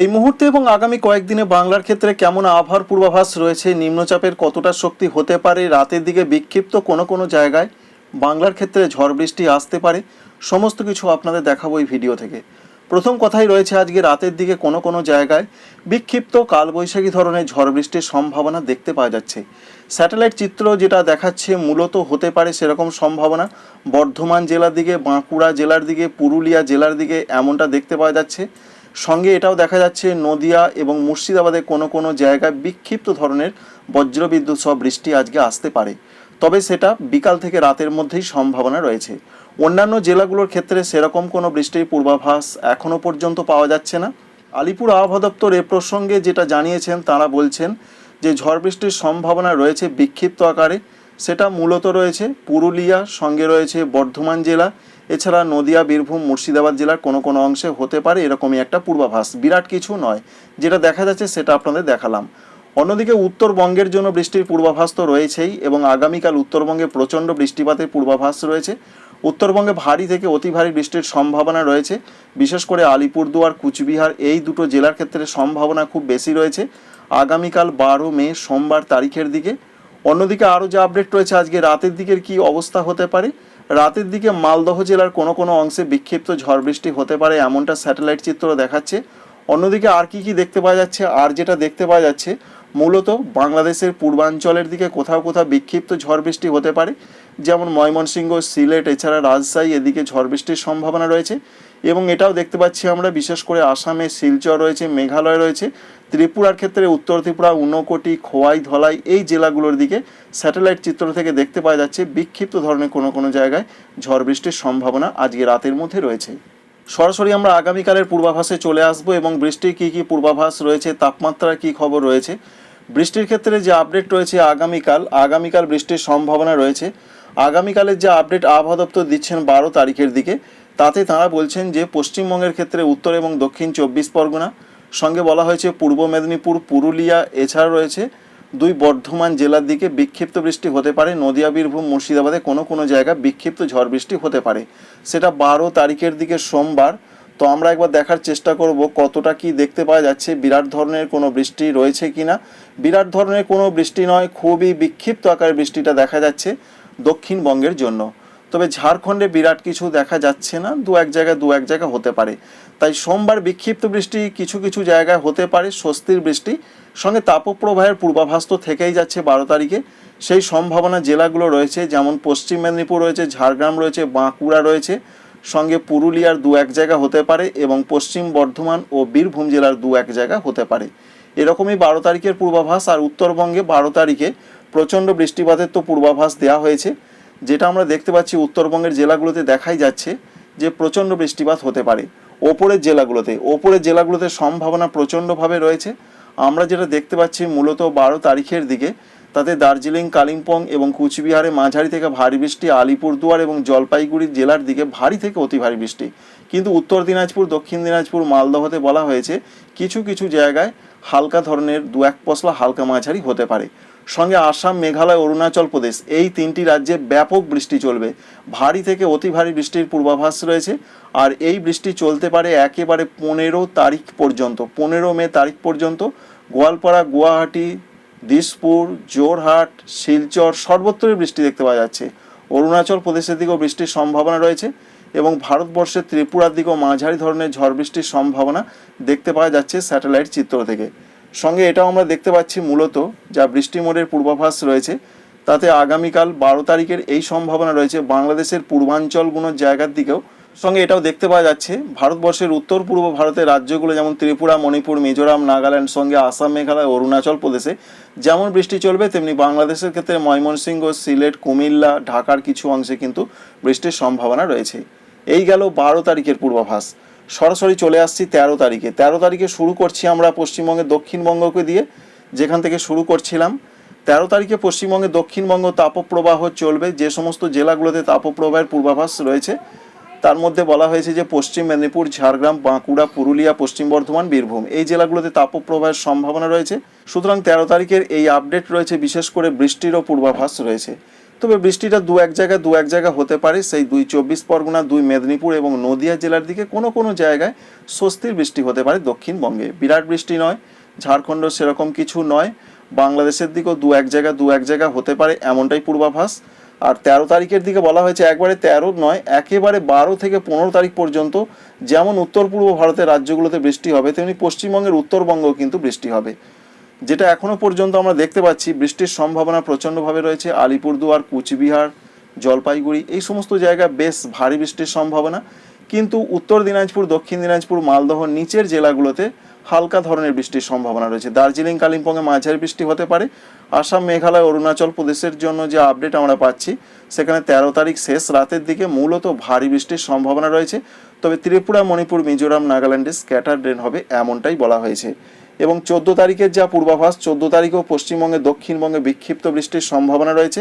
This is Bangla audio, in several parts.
এই মুহূর্তে এবং আগামী কয়েকদিনে বাংলার ক্ষেত্রে কেমন আবহাওয়ার পূর্বাভাস রয়েছে? নিম্নচাপের কতটা শক্তি হতে পারে? রাতের দিকে বিক্ষিপ্ত কোনো কোনো জায়গায় বাংলার ক্ষেত্রে ঝড় বৃষ্টি আসতে পারে? সমস্ত কিছু আপনাদের দেখাবো এই ভিডিও থেকে। প্রথম কথাই রয়েছে আজকে রাতের দিকে কোনো কোনো জায়গায় বিক্ষিপ্ত কালবৈশাখী ধরনের ঝড় বৃষ্টির সম্ভাবনা দেখতে পাওয়া যাচ্ছে। স্যাটেলাইট চিত্র যেটা দেখাচ্ছে মূলত হতে পারে সেরকম সম্ভাবনা। বর্ধমান জেলার দিকে, বাঁকুড়া জেলার দিকে, পুরুলিয়া জেলার দিকে এমনটা দেখতে পাওয়া যাচ্ছে। সঙ্গে এটাও দেখা যাচ্ছে, নদিয়া এবং মুর্শিদাবাদে কোনো কোনো জায়গায় বিক্ষিপ্ত ধরনের বজ্রবিদ্যুৎ সহ বৃষ্টি আজকে আসতে পারে। তবে সেটা বিকাল থেকে রাতের মধ্যেই সম্ভাবনা রয়েছে। অন্যান্য জেলাগুলোর ক্ষেত্রে সেরকম কোনো বৃষ্টির পূর্বাভাস এখনও পর্যন্ত পাওয়া যাচ্ছে না। আলিপুর আবহাওয়া দপ্তর এ প্রসঙ্গে যেটা জানিয়েছেন, তারা বলছেন যে ঝড় বৃষ্টির সম্ভাবনা রয়েছে বিক্ষিপ্ত আকারে। সেটা মূলত রয়েছে পুরুলিয়া, সঙ্গে রয়েছে বর্ধমান জেলা এছাড়া নদিয়া, বীরভূম, মুর্শিদাবাদ জেলার কোনো কোনো অংশে হতে পারে এরকমই একটা পূর্বাভাস। বিরাট কিছু নয়। যেটা দেখা যাচ্ছে সেটা আপনাদের দেখালাম। অন্যদিকে উত্তরবঙ্গের জন্য বৃষ্টির পূর্বাভাস তো রয়েছেই এবং আগামীকাল উত্তরবঙ্গে প্রচণ্ড বৃষ্টিপাতের পূর্বাভাস রয়েছে। উত্তরবঙ্গে ভারী থেকে অতি ভারী বৃষ্টির সম্ভাবনা রয়েছে। বিশেষ করে আলিপুরদুয়ার, কুচবিহার এই দুটো জেলার ক্ষেত্রে সম্ভাবনা খুব বেশি রয়েছে। আগামীকাল বারো মে, সোমবার তারিখের দিকে। অন্যদিকে আরও যে আপডেট রয়েছে, আজকে রাতের দিকের কি অবস্থা হতে পারে? রাতের দিকে মালদহ জেলার কোনো কোনো অংশে বিক্ষিপ্ত ঝড় বৃষ্টি হতে পারে এমনটা স্যাটেলাইট চিত্র দেখাচ্ছে। অন্যদিকে আর কি কি দেখতে পাওয়া যাচ্ছে? আর যেটা দেখতে পাওয়া যাচ্ছে মূলত বাংলাদেশের পূর্বাঞ্চলের দিকে কোথাও কোথাও বিক্ষিপ্ত ঝড় বৃষ্টি হতে পারে, যেমন ময়মনসিংহ, সিলেট, এছাড়া রাজশাহী, এদিকে ঝড় বৃষ্টির সম্ভাবনা রয়েছে এবং এটাও দেখতে পাচ্ছি আমরা, বিশেষ করে আসামে শিলচর রয়েছে, মেঘালয় রয়েছে, ত্রিপুরার ক্ষেত্রে উত্তর ত্রিপুরা উনকোটি খোয়াই, ধলাই এই জেলাগুলোর দিকে স্যাটেলাইট চিত্র থেকে দেখতে পাওয়া যাচ্ছে বিক্ষিপ্ত ধরনের কোনো কোনো জায়গায় ঝড় বৃষ্টির সম্ভাবনা আজকে রাতের মধ্যে রয়েছে। সরাসরি আমরা আগামীকালের পূর্বাভাসে চলে আসব এবং বৃষ্টির কী কী পূর্বাভাস রয়েছে, তাপমাত্রার কী খবর রয়েছে বৃষ্টির ক্ষেত্রে যে আপডেট রয়েছে আগামীকাল আগামীকাল বৃষ্টির সম্ভাবনা রয়েছে। আগামীকালের যে আপডেট আবহাওয়া দপ্তর দিচ্ছেন বারো তারিখের দিকে, তাতে তারা বলছেন যে পশ্চিমবঙ্গের ক্ষেত্রে উত্তর এবং দক্ষিণ চব্বিশ পরগনা, সঙ্গে বলা হয়েছে পূর্ব মেদিনীপুর, পুরুলিয়া এছাড়া রয়েছে দুই বর্ধমান জেলার দিকে বিক্ষিপ্ত বৃষ্টি হতে পারে। নদিয়া, বীরভূম, মুর্শিদাবাদে কোনো কোনো জায়গায় বিক্ষিপ্ত ঝড় বৃষ্টি হতে পারে। সেটা বারো তারিখের দিকে সোমবার তো আমরা একবার দেখার চেষ্টা করব কতটা কি দেখতে পাওয়া যাচ্ছে। বিরাট ধরনের কোনো বৃষ্টি রয়েছে কিনা? বিরাট ধরনের কোনো বৃষ্টি নয়, খুবই বিক্ষিপ্ত আকারের বৃষ্টিটা দেখা যাচ্ছে দক্ষিণবঙ্গের জন্য। তবে ঝাড়খণ্ডে বিরাট কিছু দেখা যাচ্ছে না, দু এক জায়গায় দু এক জায়গা হতে পারে। তাই সোমবার বিক্ষিপ্ত বৃষ্টি কিছু কিছু জায়গায় হতে পারে, স্বস্তির বৃষ্টি। সঙ্গে তাপপ্রবাহের পূর্বাভাস তো থেকেই যাচ্ছে বারো তারিখে। সেই সম্ভাবনা জেলাগুলো রয়েছে, যেমন পশ্চিম মেদিনীপুর রয়েছে, ঝাড়গ্রাম রয়েছে, বাঁকুড়া রয়েছে। সঙ্গে পুরুলিয়ার দু এক জায়গা হতে পারে এবং পশ্চিম বর্ধমান ও বীরভূম জেলার দু এক জায়গা হতে পারে। এরকমই বারো তারিখের পূর্বাভাস আর উত্তরবঙ্গে বারো তারিখে প্রচণ্ড বৃষ্টিপাতের তো পূর্বাভাস দেওয়া হয়েছে। যেটা আমরা দেখতে পাচ্ছি উত্তরবঙ্গের জেলাগুলোতে দেখাই যাচ্ছে যে প্রচণ্ড বৃষ্টিপাত হতে পারে। ওপরের জেলাগুলোতে ওপরের জেলাগুলোতে সম্ভাবনা প্রচণ্ডভাবে রয়েছে। আমরা যেটা দেখতে পাচ্ছি মূলত বারো তারিখের দিকে তাতে দার্জিলিং, কালিম্পং এবং কুচবিহারে মাঝারি থেকে ভারী বৃষ্টি, আলিপুরদুয়ার এবং জলপাইগুড়ি জেলার দিকে ভারী থেকে অতি ভারী বৃষ্টি। কিন্তু উত্তর দিনাজপুর, দক্ষিণ দিনাজপুর, মালদহতে বলা হয়েছে, কিছু কিছু জায়গায় হালকা ধরনের দু এক পশলা হালকা মাঝারি হতে পারে। সঙ্গে আসাম, মেঘালয়, অরুণাচল প্রদেশ এই তিনটি রাজ্যে ব্যাপক বৃষ্টি চলবে। ভারী থেকে অতি ভারী বৃষ্টির পূর্বাভাস রয়েছে। আর এই বৃষ্টি চলতে পারে একেবারে পনেরো তারিখ পর্যন্ত, পনেরো মে তারিখ পর্যন্ত। গোয়ালপাড়া, গুয়াহাটি দিসপুর, জোরহাট, শিলচর সর্বত্রই বৃষ্টি দেখতে পাওয়া যাচ্ছে। অরুণাচল প্রদেশের দিকেও বৃষ্টির সম্ভাবনা রয়েছে এবং ভারতবর্ষের ত্রিপুরার দিকেও মাঝারি ধরনের ঝড় বৃষ্টির সম্ভাবনা দেখতে পাওয়া যাচ্ছে স্যাটেলাইট চিত্র থেকে। সঙ্গে এটাও আমরা দেখতে পাচ্ছি মূলত যা বৃষ্টি মোড়ের পূর্বাভাস রয়েছে, তাতে আগামীকাল বারো তারিখের এই সম্ভাবনা রয়েছে। বাংলাদেশের পূর্বাঞ্চলগুলোর জায়গার দিকেও সঙ্গে এটাও দেখতে পাওয়া যাচ্ছে, ভারতবর্ষের উত্তর পূর্ব ভারতের রাজ্যগুলো যেমন ত্রিপুরা, মণিপুর, মিজোরাম, নাগাল্যান্ড সঙ্গে আসাম, মেঘালয়, অরুণাচল প্রদেশে যেমন বৃষ্টি চলবে, তেমনি বাংলাদেশের ক্ষেত্রে ময়মনসিংহ, সিলেট, কুমিল্লা, ঢাকার কিছু অংশে কিন্তু বৃষ্টির সম্ভাবনা রয়েছে। এই গেল বারো তারিখের পূর্বাভাস। সরাসরি চলে আসছি তেরো তারিখে। তেরো তারিখে শুরু করছি আমরা পশ্চিমবঙ্গের দক্ষিণবঙ্গকে দিয়ে, যেখান থেকে শুরু করছিলাম। তেরো তারিখে পশ্চিমবঙ্গে দক্ষিণবঙ্গ তাপপ্রবাহ চলবে, যে সমস্ত জেলাগুলোতে তাপপ্রবাহের পূর্বাভাস রয়েছে তার মধ্যে বলা হয়েছে যে পশ্চিম মেদিনীপুর, ঝাড়গ্রাম, বাঁকুড়া, পুরুলিয়া, পশ্চিম বর্ধমান, বীরভূম এই জেলাগুলোতে তাপপ্রবাহের সম্ভাবনা রয়েছে। সুতরাং তেরো তারিখের এই আপডেট রয়েছে, বিশেষ করে বৃষ্টিরও পূর্বাভাস রয়েছে। তবে বৃষ্টিটা দু এক জায়গায়, দু এক জায়গা হতে পারে। সেই দুই চব্বিশ পরগনা, দুই মেদিনীপুর এবং নদিয়া জেলার দিকে কোনো কোনো জায়গায় স্বস্তির বৃষ্টি হতে পারে দক্ষিণবঙ্গে। বিরাট বৃষ্টি নয়, ঝাড়খণ্ড সেরকম কিছু নয়। বাংলাদেশের দিকেও দু এক জায়গা দু এক জায়গা হতে পারে এমনটাই পূর্বাভাস। আর তেরো তারিখের দিকে বলা হয়েছে একবারে তেরো নয়, একেবারে বারো থেকে পনেরো তারিখ পর্যন্ত যেমন উত্তর পূর্ব ভারতের রাজ্যগুলোতে বৃষ্টি হবে, তেমনি পশ্চিমবঙ্গের উত্তরবঙ্গও কিন্তু বৃষ্টি হবে। যেটা এখনও পর্যন্ত আমরা দেখতে পাচ্ছি, বৃষ্টির সম্ভাবনা প্রচণ্ডভাবে রয়েছে, আলিপুরদুয়ার, কুচবিহার, জলপাইগুড়ি, এই সমস্ত জায়গা বেশ ভারী বৃষ্টির সম্ভাবনা। কিন্তু উত্তর দিনাজপুর, দক্ষিণ দিনাজপুর, মালদহ নিচের জেলাগুলোতে হালকা ধরনের বৃষ্টির সম্ভাবনা রয়েছে। দার্জিলিং, কালিম্পংয়ে মাঝারি বৃষ্টি হতে পারে। আসাম, মেঘালয়, অরুণাচল প্রদেশের জন্য যে আপডেট আমরা পাচ্ছি, সেখানে তেরো তারিখ শেষ রাতের দিকে মূলত ভারী বৃষ্টির সম্ভাবনা রয়েছে। তবে ত্রিপুরা, মণিপুর, মিজোরাম, নাগাল্যান্ডে স্ক্যাটার ড্রেন হবে এমনটাই বলা হয়েছে। এবং চোদ্দ তারিখের যা পূর্বাভাস, চোদ্দ তারিখেও পশ্চিমবঙ্গে, দক্ষিণবঙ্গে বিক্ষিপ্ত বৃষ্টির সম্ভাবনা রয়েছে।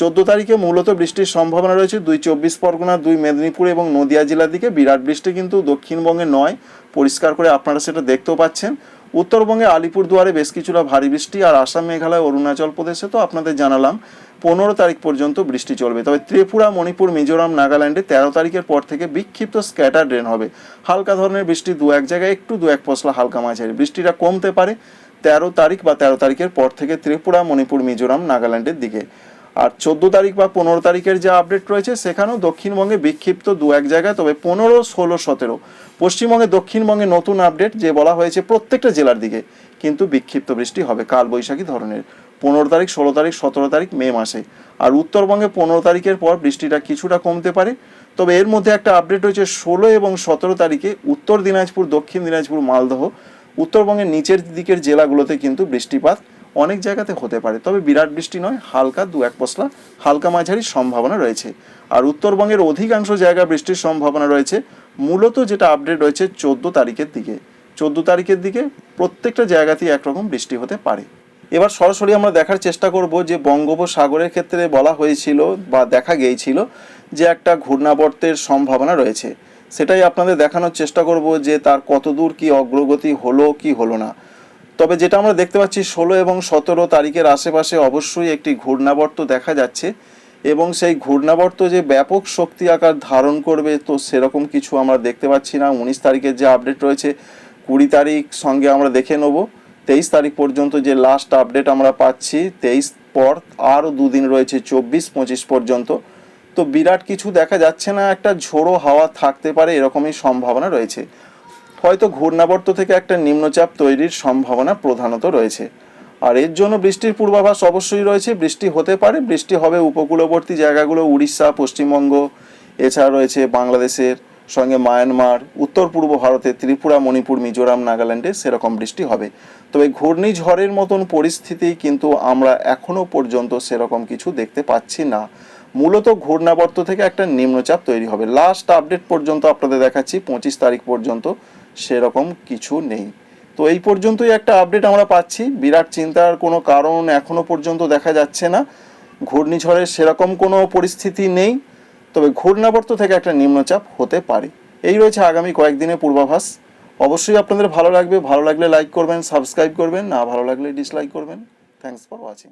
চোদ্দ তারিখে মূলত বৃষ্টির সম্ভাবনা রয়েছে। দুই চব্বিশ পরগনা, দুই মেদিনীপুর এবং নদিয়া জেলার দিকে। বিরাট বৃষ্টি কিন্তু দক্ষিণবঙ্গে নয়। পরিষ্কার করে আপনারা সেটা দেখতেও পাচ্ছেন। উত্তরবঙ্গে আলিপুরদুয়ারে বেশ কিছুটা ভারী বৃষ্টি আর আসাম, মেঘালয়, অরুণাচল প্রদেশে তো আপনাদের জানালাম, পনেরো তারিখ পর্যন্ত বৃষ্টি চলবে। তবে ত্রিপুরা, মণিপুর, মিজোরাম, নাগাল্যান্ডে তেরো তারিখের পর থেকে বিক্ষিপ্ত স্ক্যাটার ড্রেন হবে। হালকা ধরনের বৃষ্টি দু এক জায়গায়, একটু দু এক পশলা হালকা মাঝারি। বৃষ্টিটা কমতে পারে তেরো তারিখ বা তেরো তারিখের পর থেকে ত্রিপুরা, মণিপুর, মিজোরাম, নাগাল্যান্ডের দিকে। আর চোদ্দ তারিখ বা পনেরো তারিখের যে আপডেট রয়েছে, সেখানেও দক্ষিণবঙ্গে বিক্ষিপ্ত দু এক জায়গায়, তবে পনেরো, ষোলো, সতেরো। পশ্চিমবঙ্গে, দক্ষিণবঙ্গে নতুন আপডেট যে বলা হয়েছে প্রত্যেকটা জেলার দিকে, কিন্তু বিক্ষিপ্ত বৃষ্টি হবে কালবৈশাখী ধরনের। পনেরো তারিখ, ষোলো তারিখ, সতেরো তারিখ, মে মাসে। আর উত্তরবঙ্গে পনেরো তারিখের পর বৃষ্টিটা কিছুটা কমতে পারে। তবে এর মধ্যে একটা আপডেট হয়েছে ষোলো এবং সতেরো তারিখে উত্তর দিনাজপুর, দক্ষিণ দিনাজপুর, মালদহ। উত্তরবঙ্গের নিচের দিকের জেলাগুলোতে কিন্তু বৃষ্টিপাত অনেক জায়গাতে হতে পারে, তবে বিরাট বৃষ্টি নয়, হালকা দু এক পশলা, হালকা মাঝারি সম্ভাবনা রয়েছে। আর উত্তরবঙ্গের অধিকাংশ জায়গা বৃষ্টির সম্ভাবনা রয়েছে, মূলত যেটা আপডেট রয়েছে চোদ্দ তারিখের দিকে। চোদ্দ তারিখের দিকে প্রত্যেকটা জায়গাতেই একরকম বৃষ্টি হতে পারে। এবার সরাসরি আমরা দেখার চেষ্টা করব যে বঙ্গোপসাগরের ক্ষেত্রে বলা হয়েছিল বা দেখা গিয়েছিল যে একটা ঘূর্ণাবর্তের সম্ভাবনা রয়েছে। সেটাই আপনাদের দেখানোর চেষ্টা করব যে তার কতদূর কি অগ্রগতি হলো, কি হলো না। তবে যেটা আমরা দেখতে পাচ্ছি, ষোলো এবং সতেরো তারিখের আশেপাশে অবশ্যই একটি ঘূর্ণাবর্ত দেখা যাচ্ছে এবং সেই ঘূর্ণাবর্ত যে ব্যাপক শক্তি আকার ধারণ করবে, তো সেরকম কিছু আমরা দেখতে পাচ্ছি না। উনিশ তারিখের যে আপডেট রয়েছে, কুড়ি তারিখ সঙ্গে আমরা দেখে নেব। তেইশ তারিখ পর্যন্ত যে লাস্ট আপডেট আমরা পাচ্ছি, তেইশ পর আরও দুদিন রয়েছে, চব্বিশ, পঁচিশ পর্যন্ত। তো বিরাট কিছু দেখা যাচ্ছে না, একটা ঝোড়ো হাওয়া থাকতে পারে, এরকমই সম্ভাবনা রয়েছে। হয়তো ঘূর্ণাবর্ত থেকে একটা নিম্নচাপ তৈরির সম্ভাবনা প্রধানত রয়েছে। আর এর জন্য বৃষ্টির পূর্বাভাস অবশ্যই রয়েছে। বৃষ্টি হতে পারে, বৃষ্টি হবে উপকূলবর্তী জায়গাগুলো, উড়িষ্যা, পশ্চিমবঙ্গ, এছাড়া রয়েছে বাংলাদেশের সঙ্গে মায়ানমার উত্তর পূর্ব ভারতে ত্রিপুরা, মণিপুর, মিজোরাম, নাগাল্যান্ডে সেরকম বৃষ্টি হবে। তবে ঘূর্ণিঝড়ের মতন পরিস্থিতি কিন্তু আমরা এখনও পর্যন্ত সেরকম কিছু দেখতে পাচ্ছি না। মূলত ঘূর্ণাবর্ত থেকে একটা নিম্নচাপ তৈরি হবে। লাস্ট আপডেট পর্যন্ত আপনাদের দেখাচ্ছি, পঁচিশ তারিখ পর্যন্ত সেরকম কিছু নেই। তো এই পর্যন্তই একটা আপডেট আমরা পাচ্ছি। বিরাট চিন্তার কোনো কারণ এখনও পর্যন্ত দেখা যাচ্ছে না। ঘূর্ণিঝড়ের সেরকম কোনো পরিস্থিতি নেই। তবে ঘূর্ণাবর্ত থেকে একটা নিম্নচাপ হতে পারে। এই রয়েছে আগামী কয়েকদিনের পূর্বাভাস। অবশ্যই আপনাদের ভালো লাগবে। ভালো লাগলে লাইক করবেন সাবস্ক্রাইব করবেন। না ভালো লাগলে ডিসলাইক করবেন। Thanks for watching